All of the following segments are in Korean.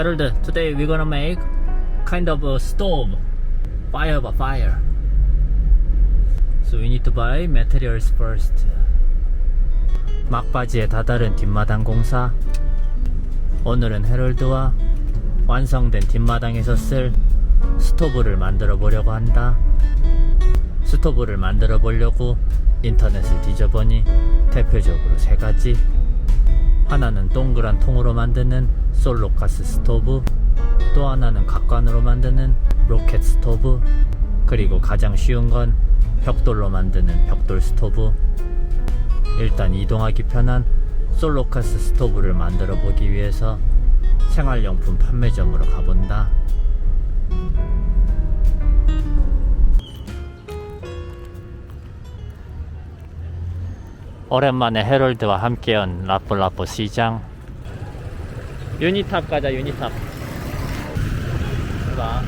Harold, today we're gonna make kind of a stove. Fire by fire. So we need to buy materials first. 막바지에 다다른 뒷마당 공사. 오늘은 헤럴드와 완성된 뒷마당에서 쓸 스토브를 만들어 보려고 한다. 스토브를 만들어 보려고 인터넷을 뒤져보니 대표적으로 세 가지. 하나는 동그란 통으로 만드는 솔로가스 스토브, 또 하나는 각관으로 만드는 로켓 스토브, 그리고 가장 쉬운 건 벽돌로 만드는 벽돌 스토브. 일단 이동하기 편한 솔로가스 스토브를 만들어 보기 위해서 생활용품 판매점으로 가본다. 오랜만에 헤럴드와 함께한 라플라프 시장 유니탑 가자 유니탑 봐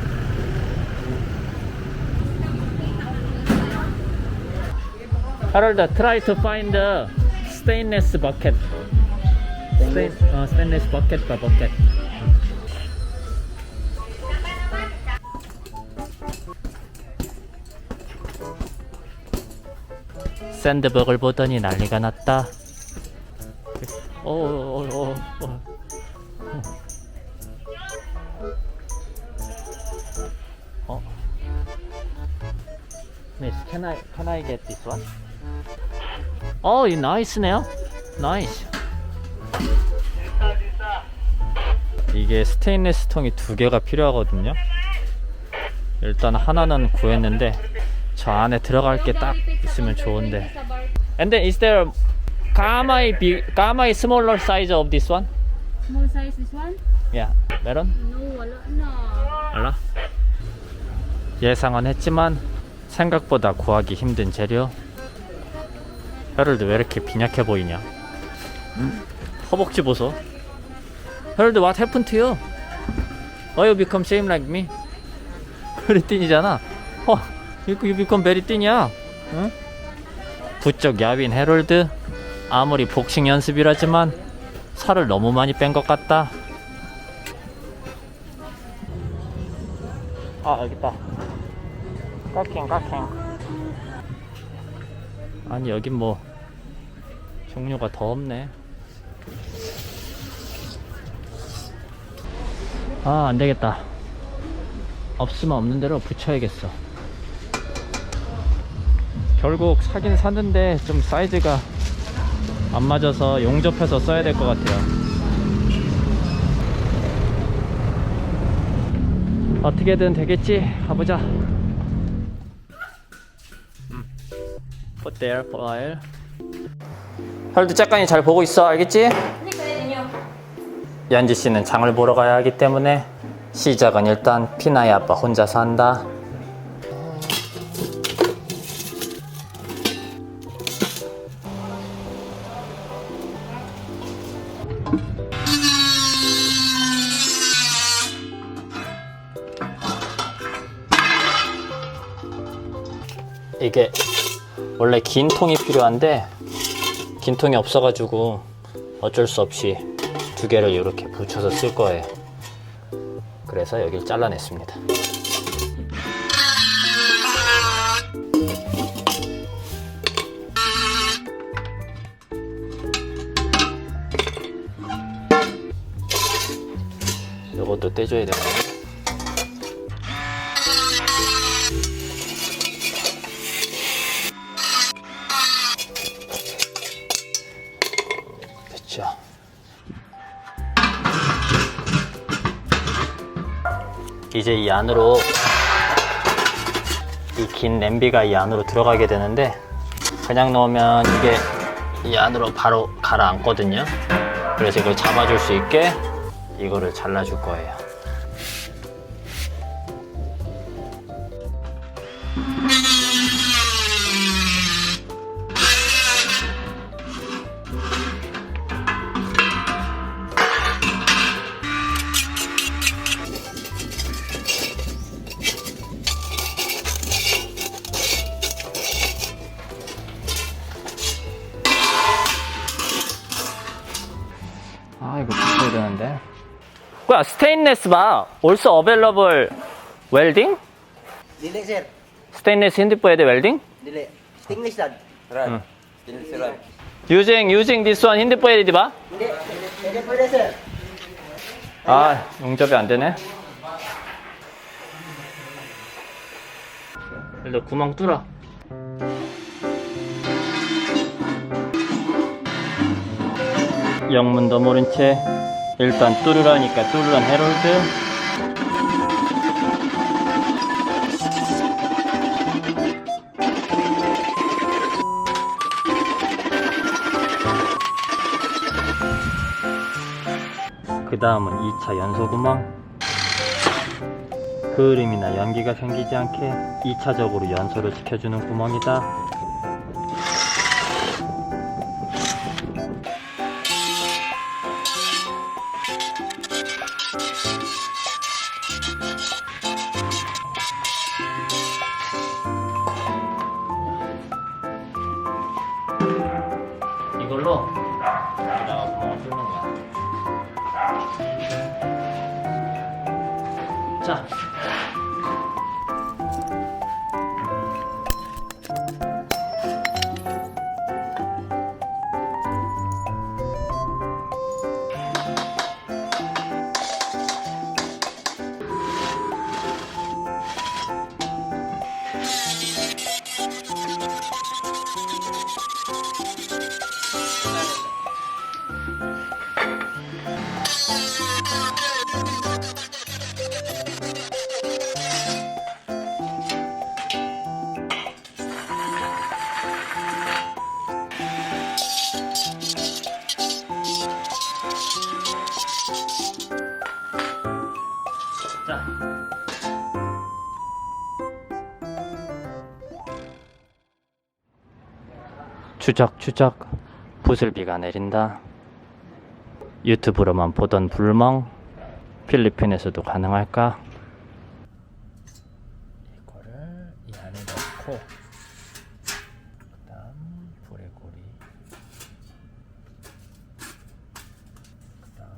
헤럴드 try to find the stainless bucket Stain, 어, stainless bucket 봐 bucket 샌드버그를 보더니 난리가 났다. 오, 오, 오, 오. 어. Miss, can I can I get this one? 어, 이 나이스네요. 나이스. 이게 스테인리스 통이 두 개가 필요하거든요. 일단 하나는 구했는데 저 안에 들어갈 게 딱 있으면 좋은데. And then is there gamma big, gamma smaller size of this one? Small size this one? Yeah, meron? No, wala na. 알라? 예상은 했지만 생각보다 구하기 힘든 재료. 헤럴드 왜 이렇게 빈약해 보이냐? 허벅지 보소. 헤럴드 what happened to you? Why you become same like me? thin이잖아. 어, become very thin이야. 응? 부쩍 야윈 헤럴드. 아무리 복싱 연습이라지만 살을 너무 많이 뺀 것 같다. 아 여기 있다 깎킹 깎킹 아니 여긴 뭐 종류가 더 없네 아 안 되겠다 없으면 없는 대로 붙여야겠어 결국 사긴 샀는데 좀 사이즈가 안 맞아서 용접해서 써야 될 것 같아요. 어떻게든 되겠지? 가보자. Put there for a while 혈드 짝간이 잘 보고 있어 알겠지? 연지 씨는 장을 보러 가야 하기 때문에 시작은 일단 피나이 아빠 혼자서 한다 이게 원래 긴 통이 필요한데 긴 통이 없어가지고 어쩔 수 없이 두 개를 이렇게 붙여서 쓸 거예요. 그래서 여기를 잘라냈습니다. 이것도 떼줘야. 됐죠. 이제 이 안으로 이 긴 냄비가 이 안으로 들어가게 되는데 그냥 넣으면 이게 이 안으로 바로 가라앉거든요. 그래서 이걸 잡아줄 수 있게 이거를 잘라줄 거예요. 뭐야 스테인레스 봐. also available welding? Dili sir. 스테인레스 hindi pwede welding? Dili. Stainless lang. Run. Hmm. Stainless run. using using this one hindi pwede di ba? Hindi. Hindi pwede sir. 아 용접이 안 되네. 일단 구멍 뚫어. 영문도 모른 채 일단 뚫으라니까 뚫으란 해롤드. 그 다음은 2차 연소 구멍. 그을음이나 연기가 생기지 않게 2차적으로 연소를 시켜주는 구멍이다. 추적 추적 부슬비가 내린다. 유튜브로만 보던 불멍 필리핀에서도 가능할까? 이거를 이 안에 넣고 그다음 불의 고리 그다음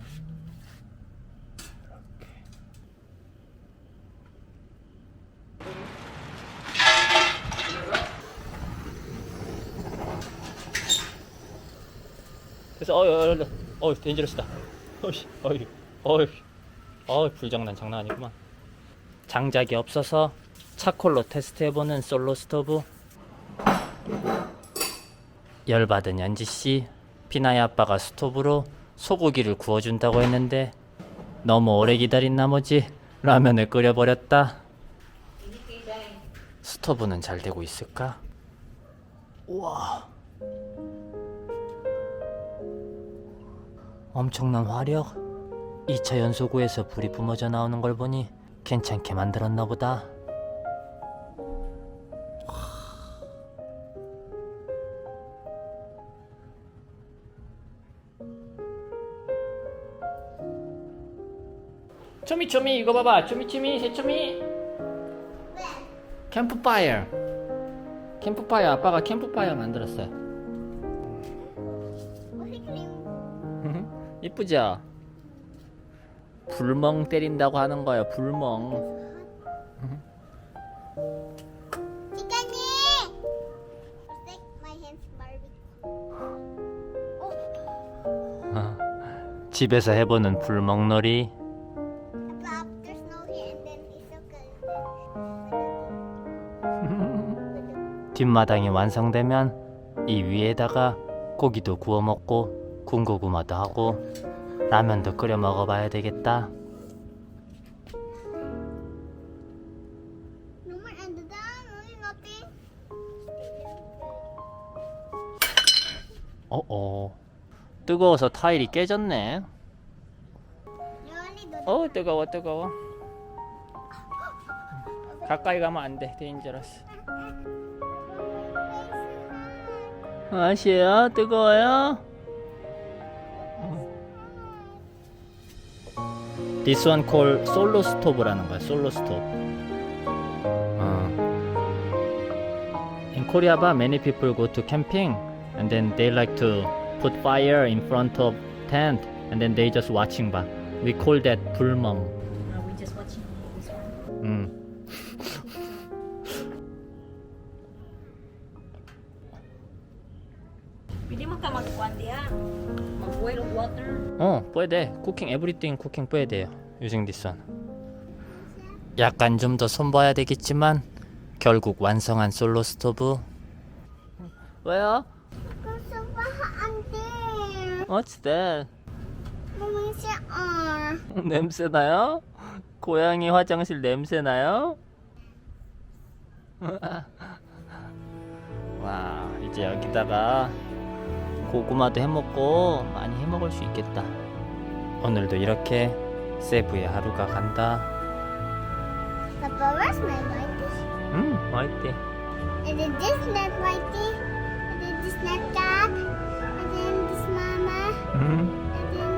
이렇게 그래서 어이 어이 데인저러스다. 어이 어이 어이 어이 불장난 장난 아니구만. 장작이 없어서 차콜로 테스트해보는 솔로 스토브. 열받은 연지씨 피나이 아빠가 스토브로 소고기를 구워준다고 했는데 너무 오래 기다린 나머지 라면을 끓여버렸다. 스토브는 잘 되고 있을까? 우와 엄청난 화력. 2차 연소구에서 불이 뿜어져 나오는 걸 보니 괜찮게 만들었나 보다. 초미 초미 이거 봐봐. 초미 초미 새초미. 캠프파이어. 캠프파이어 아빠가 캠프파이어 만들었어요 이쁘죠? 불멍 때린다고 하는 거예요 불멍. Oh, 어, 집에서 해보는 불멍놀이. 뒷마당이 완성되면 이 위에다가 고기도 구워 먹고 군고구마도 하고 라면도 끓여 먹어봐야 되겠다. 어어 뜨거워서 타일이 깨졌네. 어 뜨거워 뜨거워. 가까이 가면 안 돼. 데인저러스. 아시에요? 뜨거워요? This one called 솔로 스토브라는 거야. 솔로 스토브. 어. In Korea, ba, many people go to camping and then they like to put fire in front of tent and then they just watching ba. We call that 불멍. Pwede. Mag-boil of water. 어, puede. Cooking everything cooking puede. Using this one. 약간 좀 더 손봐야 되겠지만 결국 완성한 솔로 스토브. 왜요? Ba ang there? What's that? 냄새 나요? 고양이 화장실 냄새 나요? 와, 이제 여기다가 고구마도 해먹고 많이 해먹을 수 있겠다. 오늘도 이렇게 세부의 하루가 간다. Papa, where's my whitey? 음, 맛있대. And then this not whitey. And then this not cat. And then this mama. 음, And then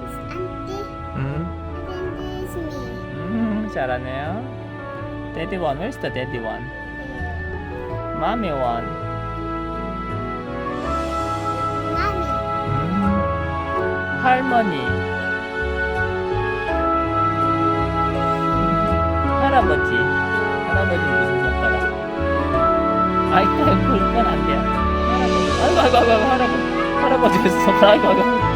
this auntie. 음, And then this me. 음, 잘하네요. Daddy one, where's the daddy one? Mommy one. 할머니. 할아버지. 할아버지 무슨 손가락? 아이고, 그건 안 돼요. 할아버지. 아이고, 아이고, 아이고, 할아버지. 할아버지 손가락? 아이고, 아이고.